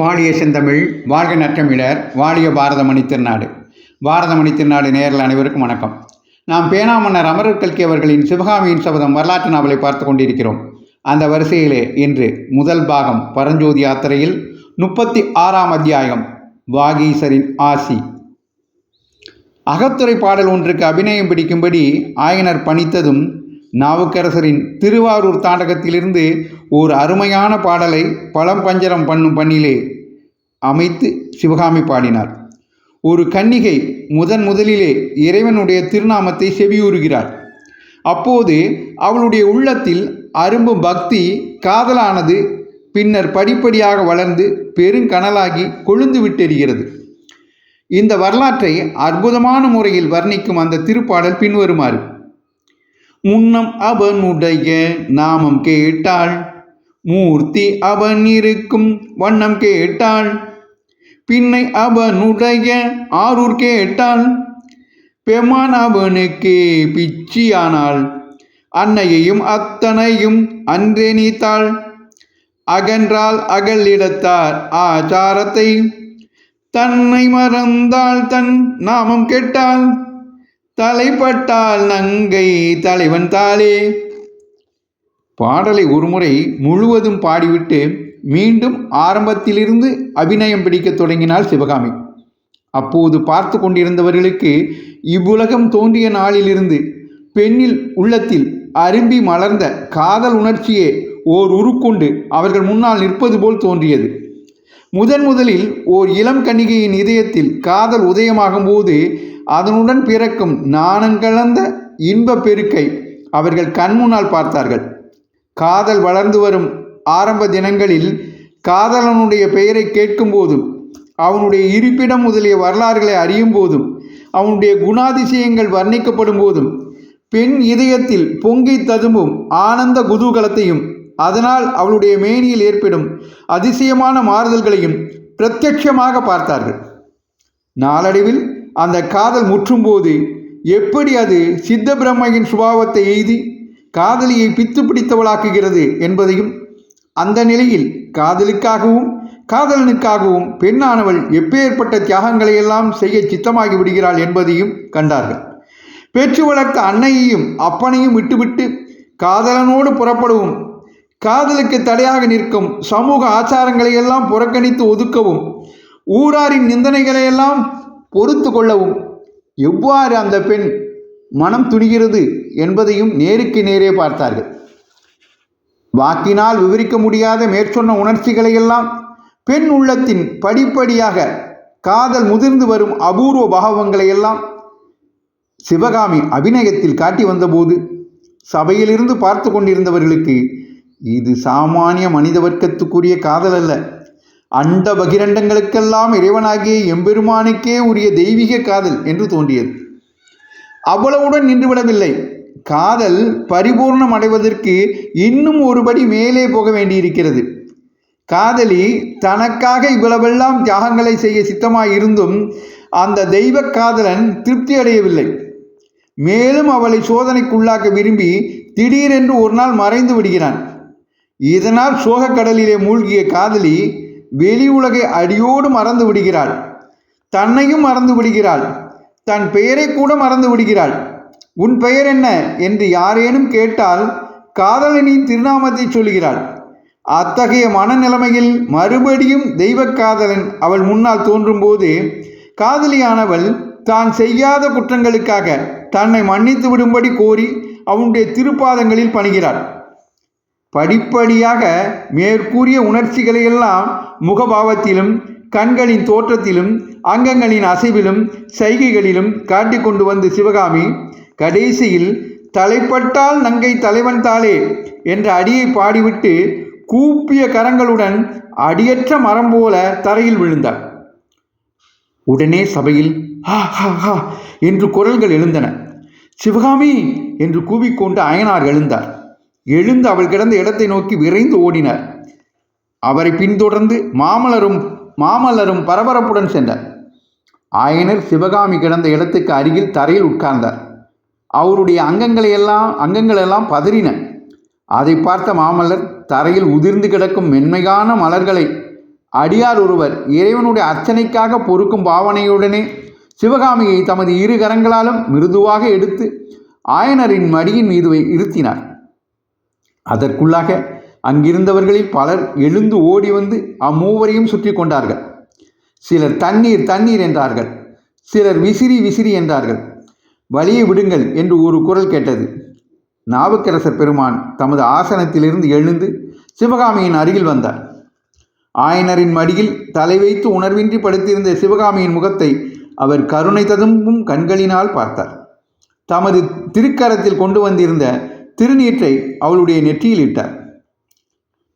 வாழிய செந்தமிழ் வாழ்க நற்றமிழர் வாழிய பாரதமணி திருநாடு. பாரதமணி திருநாடு நேரில் அனைவருக்கும் வணக்கம். நாம் பேனாமன்னர் அமரர் கல்கி அவர்களின் சிவகாமியின் சபதம் வரலாற்று நாவலை பார்த்து கொண்டிருக்கிறோம். அந்த வரிசையிலே இன்று முதல் பாகம் பரஞ்சோதி யாத்திரையில் முப்பத்தி ஆறாம் அத்தியாயம் வாகீசரின் ஆசி. அகத்துறை பாடல் ஒன்றுக்கு அபிநயம் பிடிக்கும்படி ஆயனர் பணித்ததும் நாவுக்கரசரின் திருவாரூர் தாண்டகத்திலிருந்து ஒரு அருமையான பாடலை பழம் பஞ்சரம் பண்ணும் பண்ணிலே அமைத்து சிவகாமி பாடினார். ஒரு கன்னிகை முதன் முதலிலே இறைவனுடைய திருநாமத்தை செவியூறுகிறாள் அப்போது அவளுடைய உள்ளத்தில் அரும்பும் பக்தி காதலானது பின்னர் படிப்படியாக வளர்ந்து பெருங்கனலாகி கொழுந்து விட்டெறிகிறது இந்த வரலாற்றை அற்புதமான முறையில் வர்ணிக்கும் அந்த திருப்பாடல் பின்வருமாறு. முன்னம் அவனுடைய நாமம் கேட்டாள். மூர்த்தி அவன் இருக்கும் வண்ணம் கேட்டாள். பின்னை அவனுடைய ஆரூர் கேட்டாள். பெமான் அவனுக்கு பிச்சியானாள். அன்னையையும் அத்தனையும் அன்றே நீத்தாள். அகன்றால் அகலிடத்தார் ஆச்சாரத்தை. தன்னை மறந்தாள் தன் நாமம் கேட்டாள். தலைப்பட்டால் நங்கை தலைவன் தாளே. பாடலை ஒருமுறை முழுவதும் பாடிவிட்டு மீண்டும் ஆரம்பத்திலிருந்து அபிநயம் பிடிக்கத் தொடங்கினாள் சிவகாமி. அப்போது பார்த்து கொண்டிருந்தவர்களுக்கு இவ்வுலகம் தோன்றிய நாளிலிருந்து பெண்ணில் உள்ளத்தில் அரும்பி மலர்ந்த காதல் உணர்ச்சியே ஓர் உருக்கொண்டு அவர்கள் முன்னால் நிற்பது போல் தோன்றியது. முதன் முதலில் ஓர் இளம் கன்னிகையின் இதயத்தில் காதல் உதயமாகும் போது அதனுடன் பிறக்கும் நாணங்கலந்த இன்ப பெருக்கை அவர்கள் கண்முன்னால் பார்த்தார்கள். காதல் வளர்ந்து வரும் ஆரம்ப தினங்களில் காதலனுடைய பெயரை கேட்கும் போதும் அவனுடைய இருப்பிடம் முதலிய வரலாறுகளை அறியும் போதும் அவனுடைய குணாதிசயங்கள் வர்ணிக்கப்படும் போதும் பெண் இதயத்தில் பொங்கி ததும்பும் ஆனந்த குதூகலத்தையும் அதனால் அவளுடைய மேனியில் ஏற்படும் அதிசயமான மாறுதல்களையும் பிரத்யட்சமாக பார்த்தார்கள். நாளடைவில் அந்த காதல் முற்றும்போது எப்படி அது சித்த பிரம்மையின் சுபாவத்தை எய்தி காதலியை பித்து பிடித்தவளாக்குகிறது என்பதையும் அந்த நிலையில் காதலுக்காகவும் காதலனுக்காகவும் பெண்ணானவள் எப்பேற்பட்ட தியாகங்களை எல்லாம் செய்ய சித்தமாகி விடுகிறாள் என்பதையும் கண்டார்கள். பெற்று வளர்த்த அன்னையையும் அப்பனையும் விட்டுவிட்டு காதலனோடு புறப்படவும் காதலுக்கு தடையாக நிற்கும் சமூக ஆச்சாரங்களை எல்லாம் புறக்கணித்து ஒதுக்கவும் ஊராரின் நிந்தனைகளை எல்லாம் பொறுத்து கொள்ளவும். எவ்வாறு அந்த பெண் மனம் துணிகிறது என்பதையும் நேருக்கு நேரே பார்த்தார்கள். வாக்கினால் விவரிக்க முடியாத மேற்சொன்ன உணர்ச்சிகளை எல்லாம் பெண் உள்ளத்தின் படிப்படியாக காதல் முதிர்ந்து வரும் அபூர்வ பாவங்களை எல்லாம் சிவகாமி அபிநயத்தில் காட்டி வந்தபோது சபையிலிருந்து பார்த்து கொண்டிருந்தவர்களுக்கு இது சாமானிய மனித வர்க்கத்துக்குரிய காதல் அல்ல. அண்ட பகிரண்டங்களுக்கெல்லாம் இறைவனாகிய எம்பெருமானுக்கே உரிய தெய்வீக காதல் என்று தோன்றியது. அவ்வளவுடன் நின்றுவிடவில்லை. காதல் பரிபூர்ணம் அடைவதற்கு இன்னும் ஒருபடி மேலே போக வேண்டியிருக்கிறது. காதலி தனக்காக இவ்வளவெல்லாம் தியாகங்களை செய்ய சித்தமாயிருந்தும் அந்த தெய்வ காதலன் திருப்தி அடையவில்லை. மேலும் அவளை சோதனைக்குள்ளாக்க விரும்பி திடீரென்று ஒரு நாள் மறைந்து விடுகிறான். இதனால் சோகக்கடலிலே மூழ்கிய காதலி வெளி உலகை அடியோடு மறந்து விடுகிறாள். தன்னையும் மறந்து விடுகிறாள். தன் பெயரை கூட மறந்து விடுகிறாள். உன் பெயர் என்ன? என்று யாரேனும் கேட்டால் காதலனின் திருநாமத்தை சொல்கிறாள். அத்தகைய மனநிலைமையில் மறுபடியும் தெய்வக்காதலன் அவள் முன்னால் தோன்றும்போது காதலியானவள் தான் செய்யாத குற்றங்களுக்காக தன்னை மன்னித்து விடும்படி கோரி அவனுடைய திருப்பாதங்களில் பணிகிறாள். படிப்படியாக மேற்கூறிய உணர்ச்சிகளையெல்லாம் முகபாவத்திலும் கண்களின் தோற்றத்திலும் அங்கங்களின் அசைவிலும் சைகைகளிலும் காட்டிக் கொண்டு வந்து சிவகாமி கடைசியில் தலைப்பட்டால் நங்கை தலைவன் தாளே என்ற அடியை பாடிவிட்டு கூப்பிய கரங்களுடன் அடியற்ற மரம் போல தரையில் விழுந்தார் உடனே சபையில் ஹா ஹா ஹா என்று குரல்கள் எழுந்தன. சிவகாமி என்று கூவிக்கொண்டு அயனார் எழுந்தார். எழுந்து அவள் கிடந்த இடத்தை நோக்கி விரைந்து ஓடினார். அவரை பின்தொடர்ந்து மாமலரும் மாமல்லரும் பரபரப்புடன் சென்றார். ஆயனர் சிவகாமி கிடந்த இடத்துக்கு அருகில் தரையில் உட்கார்ந்தார். அவருடைய அங்கங்களை எல்லாம் அங்கங்கள் எல்லாம் பதறின. அதை பார்த்த மாமல்லர் தரையில் உதிர்ந்து கிடக்கும் மென்மையான மலர்களை அடியார் ஒருவர் இறைவனுடைய அர்ச்சனைக்காக பொறுக்கும் பாவனையுடனே சிவகாமியை தமது இரு கரங்களாலும் மிருதுவாக எடுத்து ஆயனரின் மடியின் மீது இருத்தினார். அதற்குள்ளாக அங்கிருந்தவர்களில் பலர் எழுந்து ஓடி வந்து அம்மூவரையும் சுற்றி கொண்டார்கள். சிலர் தண்ணீர் தண்ணீர் என்றார்கள். சிலர் விசிறி விசிறி என்றார்கள். வழியை விடுங்கள் என்று ஒரு குரல் கேட்டது. நாவுக்கரசர் பெருமான் தமது ஆசனத்திலிருந்து எழுந்து சிவகாமியின் அருகில் வந்தார். ஆயனரின் மடியில் தலை வைத்து உணர்வின்றி படுத்திருந்த சிவகாமியின் முகத்தை அவர் கருணை ததும்பும் கண்களினால் பார்த்தார். தமது திருக்கரத்தில் கொண்டு வந்திருந்த திருநீற்றை அவளுடைய நெற்றியில் இட்டார்.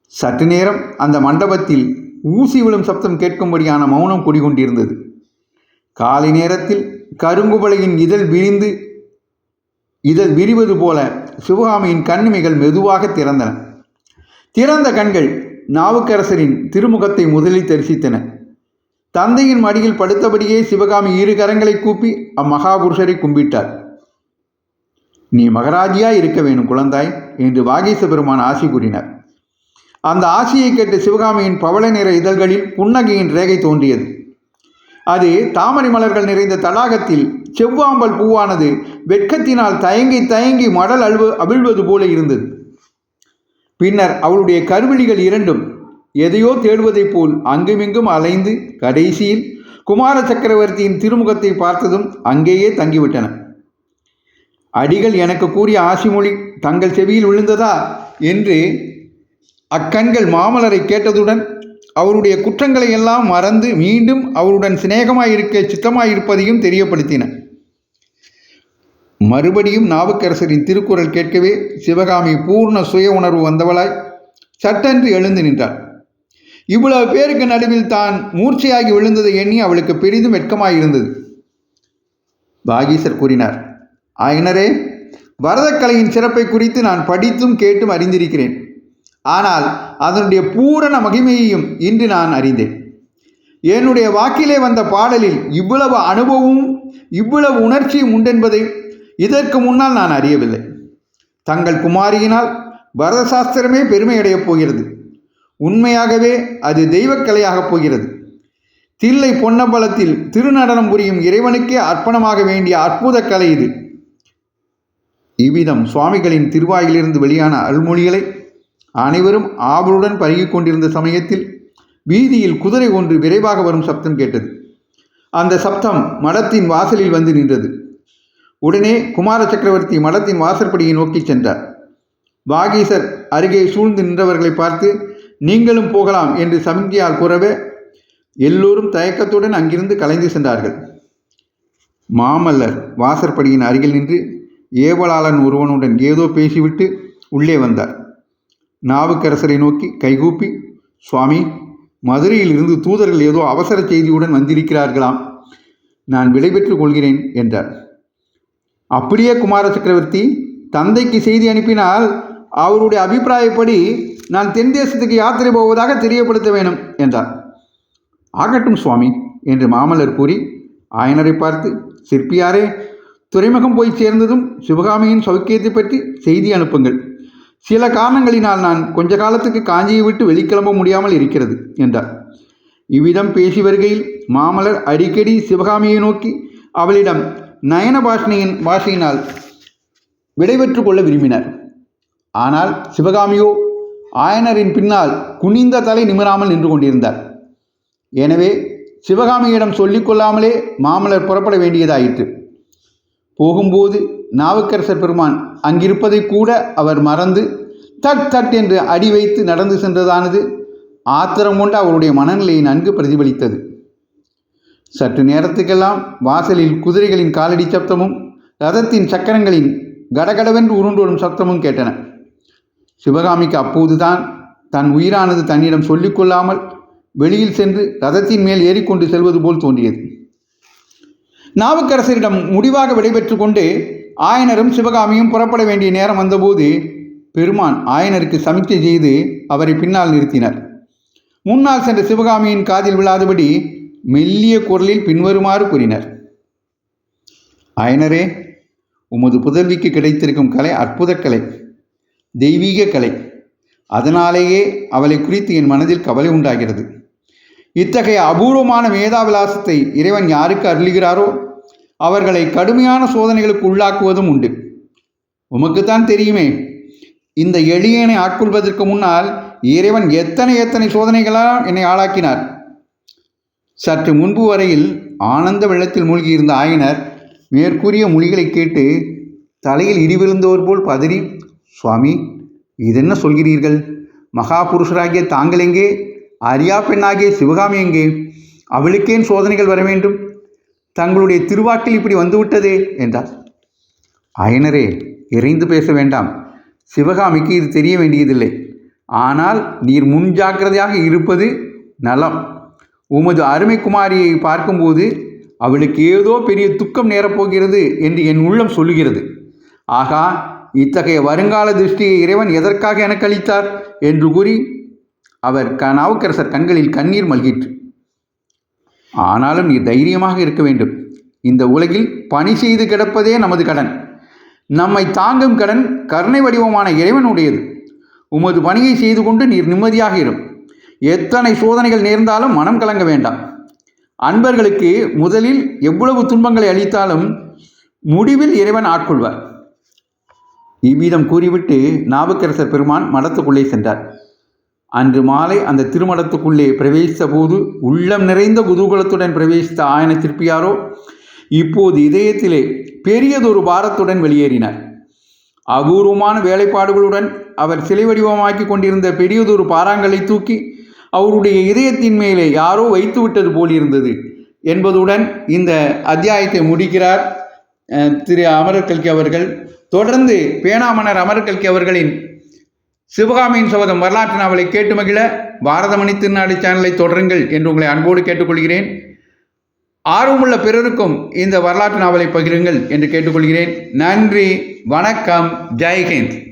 சற்று நேரம் அந்த மண்டபத்தில் ஊசி விழும் சப்தம் கேட்கும்படியான மௌனம் குடிகொண்டிருந்தது. காலை நேரத்தில் கருங்குபலையின் இதழ் விரிந்து இதழ் விரிவது போல சிவகாமியின் கண்ணிமைகள் மெதுவாக திறந்தன. திறந்த கண்கள் நாவுக்கரசரின் திருமுகத்தை முதலில் தரிசித்தன. தந்தையின் மடியில் படுத்தபடியே சிவகாமி இரு கரங்களை கூப்பி அம்மகாபுருஷரை கும்பிட்டார். நீ மகராஜியாய் இருக்க வேணும் குழந்தாய் என்று வாகீச பெருமான் ஆசி கூறினார். அந்த ஆசியை கேட்ட சிவகாமியின் பவள நிற இதழ்களில் புன்னகையின் ரேகை தோன்றியது. அது தாமரை மலர்கள் நிறைந்த தடாகத்தில் செவ்வாம்பல் பூவானது வெட்கத்தினால் தயங்கி தயங்கி மடல் அழுவ அவிழ்வது போல இருந்தது. பின்னர் அவளுடைய கருவிழிகள் இரண்டும் எதையோ தேடுவதைப் போல் அங்குமிங்கும் அலைந்து கடைசியில் குமார சக்கரவர்த்தியின் திருமுகத்தை பார்த்ததும் அங்கேயே தங்கிவிட்டன. அடிகள் எனக்கு கூறிய ஆசிமொழி தங்கள் செவியில் விழுந்ததா என்று அக்கண்கள் மாமலரை கேட்டதுடன் அவருடைய குற்றங்களை எல்லாம் மறந்து மீண்டும் அவருடன் சிநேகமாயிருக்க சித்தமாயிருப்பதையும் தெரியப்படுத்தின. மறுபடியும் நாவுக்கரசரின் திருக்குறள் கேட்கவே சிவகாமி பூர்ண சுய உணர்வு வந்தவளாய் சட்டென்று எழுந்து நின்றாள். இவ்வளவு பேருக்கு நடுவில் தான் மூர்ச்சையாகி விழுந்ததை எண்ணி அவளுக்கு பெரிதும் வெட்கமாயிருந்தது. பாகீசர் கூறினார் ஆயினரே பரதக்கலையின் சிறப்பை குறித்து நான் படித்தும் கேட்டும் அறிந்திருக்கிறேன். ஆனால் அதனுடைய பூரண மகிமையையும் இன்று நான் அறிந்தேன். என்னுடைய வாக்கிலே வந்த பாடலில் இவ்வளவு அனுபவமும் இவ்வளவு உணர்ச்சியும் உண்டென்பதை இதற்கு முன்னால் நான் அறியவில்லை. தங்கள் குமாரியினால் பரத சாஸ்திரமே பெருமையடையப் போகிறது. உண்மையாகவே அது தெய்வக்கலையாகப் போகிறது. தில்லை பொன்னம்பலத்தில் திருநடனம் புரியும் இறைவனுக்கே அர்ப்பணமாக வேண்டிய அற்புத கலை இது. இவ்விதம் சுவாமிகளின் திருவாயிலிருந்து வெளியான அருள்மொழிகளை அனைவரும் ஆவலுடன் பருகிக் கொண்டிருந்த சமயத்தில் வீதியில் குதிரை ஒன்று விரைவாக வரும் சப்தம் கேட்டது. அந்த சப்தம் மடத்தின் வாசலில் வந்து நின்றது. உடனே குமார சக்கரவர்த்தி மடத்தின் வாசற்படியை நோக்கிச் சென்றார். வாகீசர் அருகே சூழ்ந்து நின்றவர்களை பார்த்து நீங்களும் போகலாம் என்று சமிஞ்சியால் கூறவே எல்லோரும் தயக்கத்துடன் அங்கிருந்து கலைந்து சென்றார்கள். மாமல்லர் வாசற்படியின் அருகில் நின்று ஏவலாளன் ஒருவனுடன் ஏதோ பேசிவிட்டு உள்ளே வந்தார். நாவுக்கரசரை நோக்கி கைகூப்பி சுவாமி மதுரையில் இருந்து தூதர்கள் ஏதோ அவசர செய்தியுடன் வந்திருக்கிறார்களாம். நான் விடைபெற்றுக் கொள்கிறேன் என்றார். அப்படியே குமார சக்கரவர்த்தி தந்தைக்கு செய்தி அனுப்பினால் அவருடைய அபிப்பிராயப்படி நான் தென் தேசத்துக்கு யாத்திரை போவதாக தெரியப்படுத்த வேணும் என்றார். ஆகட்டும் சுவாமி என்று மாமல்லர் கூறி ஆயனரை பார்த்து சிற்பியாரே துறைமுகம் போய் சேர்ந்ததும் சிவகாமியின் சௌக்கியத்தை பற்றி செய்தி அனுப்புங்கள். சில காரணங்களினால் நான் கொஞ்ச காலத்துக்கு காஞ்சியை விட்டு வெளிக்கிளம்ப முடியாமல் இருக்கிறது என்றார். இவ்விதம் பேசி வருகையில் மாமலர் அடிக்கடி சிவகாமியை நோக்கி அவளிடம் நயன பாஷணையின் பாஷையினால் விடைபெற்று கொள்ள விரும்பினார். ஆனால் சிவகாமியோ ஆயனரின் பின்னால் குனிந்த தலை நிமிராமல் நின்று கொண்டிருந்தார். எனவே சிவகாமியிடம் சொல்லிக்கொள்ளாமலே கொள்ளாமலே புறப்பட வேண்டியதாயிற்று. போகும்போது நாவுக்கரசர் பெருமான் அங்கிருப்பதை கூட அவர் மறந்து தட் தட் என்று அடி வைத்து நடந்து சென்றதானது ஆத்திரம் கொண்டு அவருடைய மனநிலையை நன்கு பிரதிபலித்தது. சற்று நேரத்துக்கெல்லாம் வாசலில் குதிரைகளின் காலடி சப்தமும் ரதத்தின் சக்கரங்களின் கடகடவென்று உருண்டோடும் சப்தமும் கேட்டன. சிவகாமிக்கு அப்போதுதான் தன் உயிரானது தன்னிடம் சொல்லிக்கொள்ளாமல் வெளியில் சென்று ரதத்தின் மேல் ஏறிக்கொண்டு செல்வது போல் தோன்றியது. நாவுக்கரசரிடம் முடிவாக விடைபெற்று கொண்டு ஆயனரும் சிவகாமியும் புறப்பட வேண்டிய நேரம் வந்தபோது பெருமான் ஆயனருக்கு சமிக்கை செய்து அவரை பின்னால் நிறுத்தினர். முன்னால் சென்ற சிவகாமியின் காதில் விழாதபடி மெல்லிய குரலில் பின்வருமாறு கூறினார். ஆயனரே உமது புதல்விக்கு கிடைத்திருக்கும் கலை அற்புத கலை தெய்வீக கலை. அதனாலேயே அவளை குறித்து என் மனதில் கவலை உண்டாகிறது. இத்தகைய அபூர்வமான மேதாவிலாசத்தை இறைவன் யாருக்கு அருளுகிறாரோ அவர்களை கடுமையான சோதனைகளுக்கு உள்ளாக்குவதும் உண்டு. உமக்குத்தான் தெரியுமே இந்த எளியனை ஆட்கொள்வதற்கு முன்னால் இறைவன் எத்தனை எத்தனை சோதனைகளால் என்னை ஆளாக்கினார். சற்று முன்பு வரையில் ஆனந்த வெள்ளத்தில் மூழ்கியிருந்த ஆயனர் மேற்கூறிய மொழிகளை கேட்டு தலையில் இடிவிழுந்தவர் போல் பதறி சுவாமி இதென்ன சொல்கிறீர்கள்? மகாபுருஷராகிய தாங்கள் எங்கே? அரியா பெண்ணாகிய சிவகாமி எங்கே? அவளுக்கேன் சோதனைகள் வர வேண்டும். தங்களுடைய திருவாக்கில் இப்படி வந்துவிட்டதே என்றார். அயனரே இறைந்து பேச வேண்டாம். சிவகாமிக்கு இது தெரிய வேண்டியதில்லை. ஆனால் நீர் முன்ஜாக்கிரதையாக இருப்பது நலம். உமது அருமை குமாரியை பார்க்கும்போது அவளுக்கு ஏதோ பெரிய துக்கம் நேரப்போகிறது என்று என் உள்ளம் சொல்லுகிறது. ஆகா இத்தகைய வருங்கால திருஷ்டியை இறைவன் எதற்காக எனக்கு அளித்தார்? என்று கூறி அவர் க நாவுக்கரசர் கண்களில் கண்ணீர் மல்கிற்று. ஆனாலும் நீ தைரியமாக இருக்க வேண்டும். இந்த உலகில் பணி செய்து கிடப்பதே நமது கடன். நம்மை தாங்கும் கடன் கருணை வடிவமான இறைவனுடையது. உமது பணியை செய்து கொண்டு நீர் நிம்மதியாக இரும். எத்தனை சோதனைகள் நேர்ந்தாலும் மனம் கலங்க வேண்டாம். அன்பர்களுக்கு முதலில் எவ்வளவு துன்பங்களை அளித்தாலும் முடிவில் இறைவன் ஆட்கொள்வார். இவ்விதம் கூறிவிட்டு நாவுக்கரசர் பெருமான் மடத்துக்குள்ளே சென்றார். அன்று மாலை அந்த திருமணத்துக்குள்ளே பிரவேசித்த போது உள்ளம் நிறைந்த குதூகலத்துடன் பிரவேசித்த ஆயன திருப்பியாரோ இப்போது இதயத்திலே பெரியதொரு பாரத்துடன் வெளியேறினார். அபூர்வமான வேலைப்பாடுகளுடன் அவர் சிலை வடிவமாக்கி கொண்டிருந்த பெரியதொரு பாறாங்களை தூக்கி அவருடைய இதயத்தின் மேலே யாரோ வைத்து விட்டது என்பதுடன் இந்த அத்தியாயத்தை முடிக்கிறார் திரு அமரர் கல்கி அவர்கள். தொடர்ந்து பேனாமணர் அமரர் கல்கி அவர்களின் சிவகாமியின் சபதம் வரலாற்று நாவலை கேட்டு மகிழ பாரதமணி திருநாடு சேனலை தொடருங்கள் என்று உங்களை அன்போடு கேட்டுக்கொள்கிறேன். ஆர்வமுள்ள பிறருக்கும் இந்த வரலாற்று நாவலை பகிருங்கள் என்று கேட்டுக்கொள்கிறேன். நன்றி வணக்கம் ஜெய்ஹிந்த்